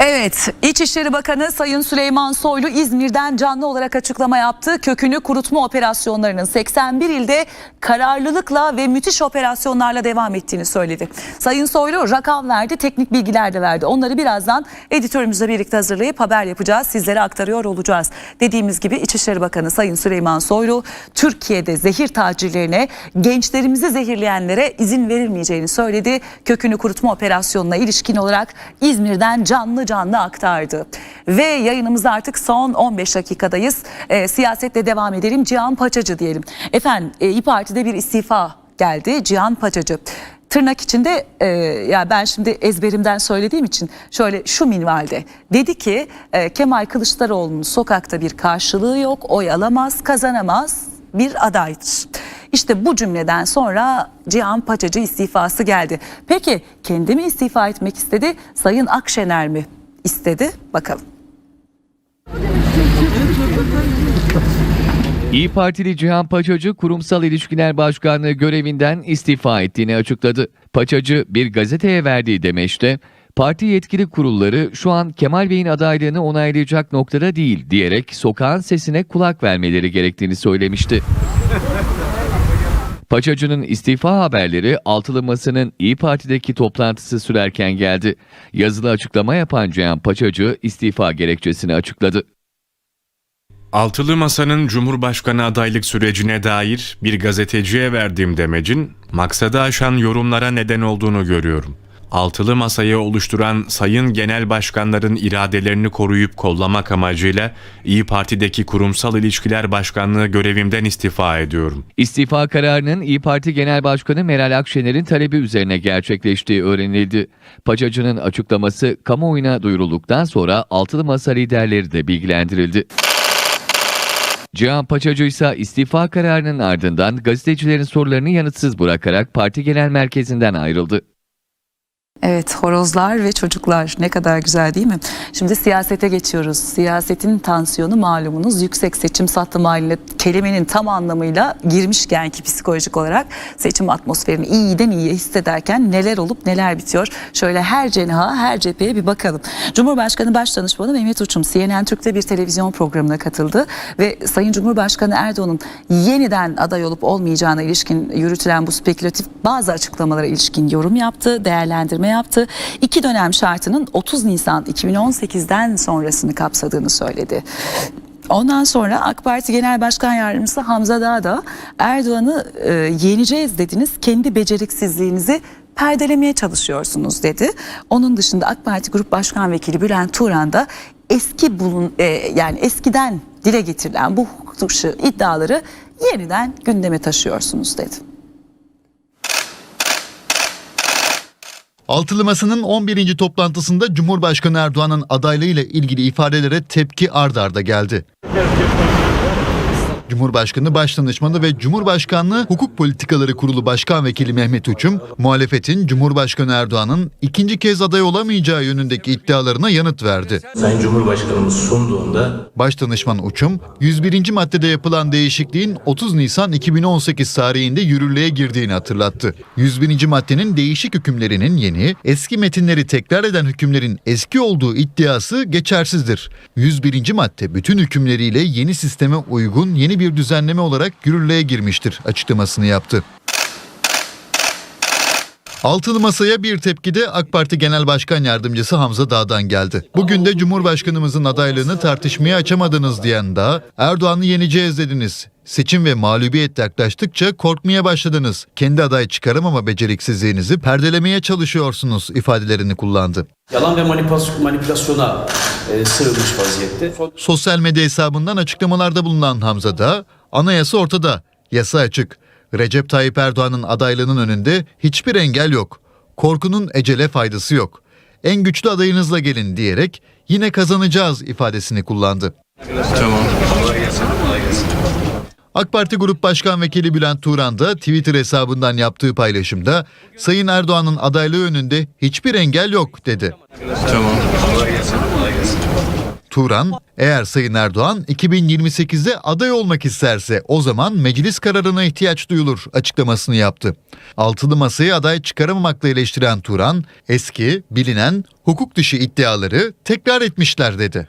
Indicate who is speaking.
Speaker 1: Evet, İçişleri Bakanı Sayın Süleyman Soylu İzmir'den canlı olarak açıklama yaptı. Kökünü kurutma operasyonlarının 81 ilde kararlılıkla ve müthiş operasyonlarla devam ettiğini söyledi. Sayın Soylu rakam verdi, teknik bilgiler de verdi. Onları birazdan editörümüzle birlikte hazırlayıp haber yapacağız, sizlere aktarıyor olacağız. Dediğimiz gibi İçişleri Bakanı Sayın Süleyman Soylu Türkiye'de zehir tacirlerine, gençlerimizi zehirleyenlere izin verilmeyeceğini söyledi. Kökünü kurutma operasyonuna ilişkin olarak İzmir'den canlı canlı aktardı. Ve yayınımızda artık son 15 dakikadayız. E, siyasetle devam edelim. Cihan Paçacı diyelim. Efendim e, İYİ Parti'de bir istifa geldi. Cihan Paçacı. Tırnak içinde e, ya ben şimdi ezberimden söylediğim için şöyle şu minvalde dedi ki e, Kemal Kılıçdaroğlu'nun sokakta bir karşılığı yok, oy alamaz, kazanamaz bir adaydır. İşte bu cümleden sonra Cihan Paçacı istifası geldi. Peki kendi mi istifa etmek istedi, Sayın Akşener mi istedi? Bakalım.
Speaker 2: İyi Partili Cihan Paçacı Kurumsal İlişkiler Başkanlığı görevinden istifa ettiğini açıkladı. Paçacı bir gazeteye verdiği demeçte parti yetkili kurulları şu an Kemal Bey'in adaylığını onaylayacak noktada değil diyerek sokağın sesine kulak vermeleri gerektiğini söylemişti. Paçacı'nın istifa haberleri Altılı Masa'nın İyi Parti'deki toplantısı sürerken geldi. Yazılı açıklama yapan Cihan Paçacı istifa gerekçesini açıkladı.
Speaker 3: Altılı Masa'nın Cumhurbaşkanı adaylık sürecine dair bir gazeteciye verdiğim demecin maksadı aşan yorumlara neden olduğunu görüyorum. Altılı Masa'yı oluşturan sayın genel başkanların iradelerini koruyup kollamak amacıyla İyi Parti'deki Kurumsal İlişkiler Başkanlığı görevimden istifa ediyorum.
Speaker 2: İstifa kararının İyi Parti Genel Başkanı Meral Akşener'in talebi üzerine gerçekleştiği öğrenildi. Paçacı'nın açıklaması kamuoyuna duyurulduktan sonra altılı masa liderleri de bilgilendirildi. Cihan Paçacı ise istifa kararının ardından gazetecilerin sorularını yanıtsız bırakarak parti genel merkezinden ayrıldı.
Speaker 1: Evet horozlar ve çocuklar ne kadar güzel değil mi? Şimdi siyasete geçiyoruz. Siyasetin tansiyonu malumunuz yüksek seçim haline kelimenin tam anlamıyla girmişken ki psikolojik olarak seçim atmosferini iyiden iyiye hissederken neler olup neler bitiyor. Şöyle her cenha her cepheye bir bakalım. Cumhurbaşkanı Başdanışmanı Mehmet Uçum CNN Türk'te bir televizyon programına katıldı ve Sayın Cumhurbaşkanı Erdoğan'ın yeniden aday olup olmayacağına ilişkin yürütülen bu spekülatif bazı açıklamalara ilişkin yorum yaptı, değerlendirme yaptı. İki dönem şartının 30 Nisan 2018'den sonrasını kapsadığını söyledi. Ondan sonra AK Parti Genel Başkan Yardımcısı Hamza Dağ da Erdoğan'ı e, yeneceğiz dediniz. Kendi beceriksizliğinizi perdelemeye çalışıyorsunuz dedi. Onun dışında AK Parti Grup Başkan Vekili Bülent Turan da eski bulun e, yani eskiden dile getirilen bu hukuk dışı iddiaları yeniden gündeme taşıyorsunuz dedi.
Speaker 4: Altılı Masa'nın 11. toplantısında Cumhurbaşkanı Erdoğan'ın adaylığıyla ilgili ifadelere tepki ard arda geldi. Cumhurbaşkanı Başdanışmanı ve Cumhurbaşkanlığı Hukuk Politikaları Kurulu Başkan Vekili Mehmet Uçum, muhalefetin Cumhurbaşkanı Erdoğan'ın ikinci kez aday olamayacağı yönündeki iddialarına yanıt verdi.
Speaker 5: Sayın Cumhurbaşkanımız sunduğunda
Speaker 4: Başdanışman Uçum, 101. maddede yapılan değişikliğin 30 Nisan 2018 tarihinde yürürlüğe girdiğini hatırlattı. 101. maddenin değişik hükümlerinin yeni, eski metinleri tekrar eden hükümlerin eski olduğu iddiası geçersizdir. 101. madde bütün hükümleriyle yeni sisteme uygun yeni bir düzenleme olarak yürürlüğe girmiştir açıklamasını yaptı. Altılı Masa'ya bir tepki de AK Parti Genel Başkan Yardımcısı Hamza Dağ'dan geldi. Bugün de Cumhurbaşkanımızın adaylığını tartışmaya açamadınız diyen Dağ, Erdoğan'ı yeneceğiz dediniz. Seçim ve mağlubiyet yaklaştıkça korkmaya başladınız. Kendi aday çıkaramama beceriksizliğinizi perdelemeye çalışıyorsunuz ifadelerini kullandı.
Speaker 5: yalan ve manipülas- manipülasyona e, sığınmış vaziyette.
Speaker 4: Sosyal medya hesabından açıklamalarda bulunan Hamza Dağ, anayasa ortada, yasa açık. Recep Tayyip Erdoğan'ın adaylığının önünde hiçbir engel yok. Korkunun ecele faydası yok. En güçlü adayınızla gelin diyerek yine kazanacağız ifadesini kullandı. AK Parti Grup Başkan Vekili Bülent Turan da Twitter hesabından yaptığı paylaşımda Sayın Erdoğan'ın adaylığı önünde hiçbir engel yok dedi. Turan, eğer Sayın Erdoğan 2028'de aday olmak isterse o zaman meclis kararına ihtiyaç duyulur açıklamasını yaptı. Altılı masayı aday çıkaramamakla eleştiren Turan, eski, bilinen, hukuk dışı iddiaları tekrar etmişler dedi.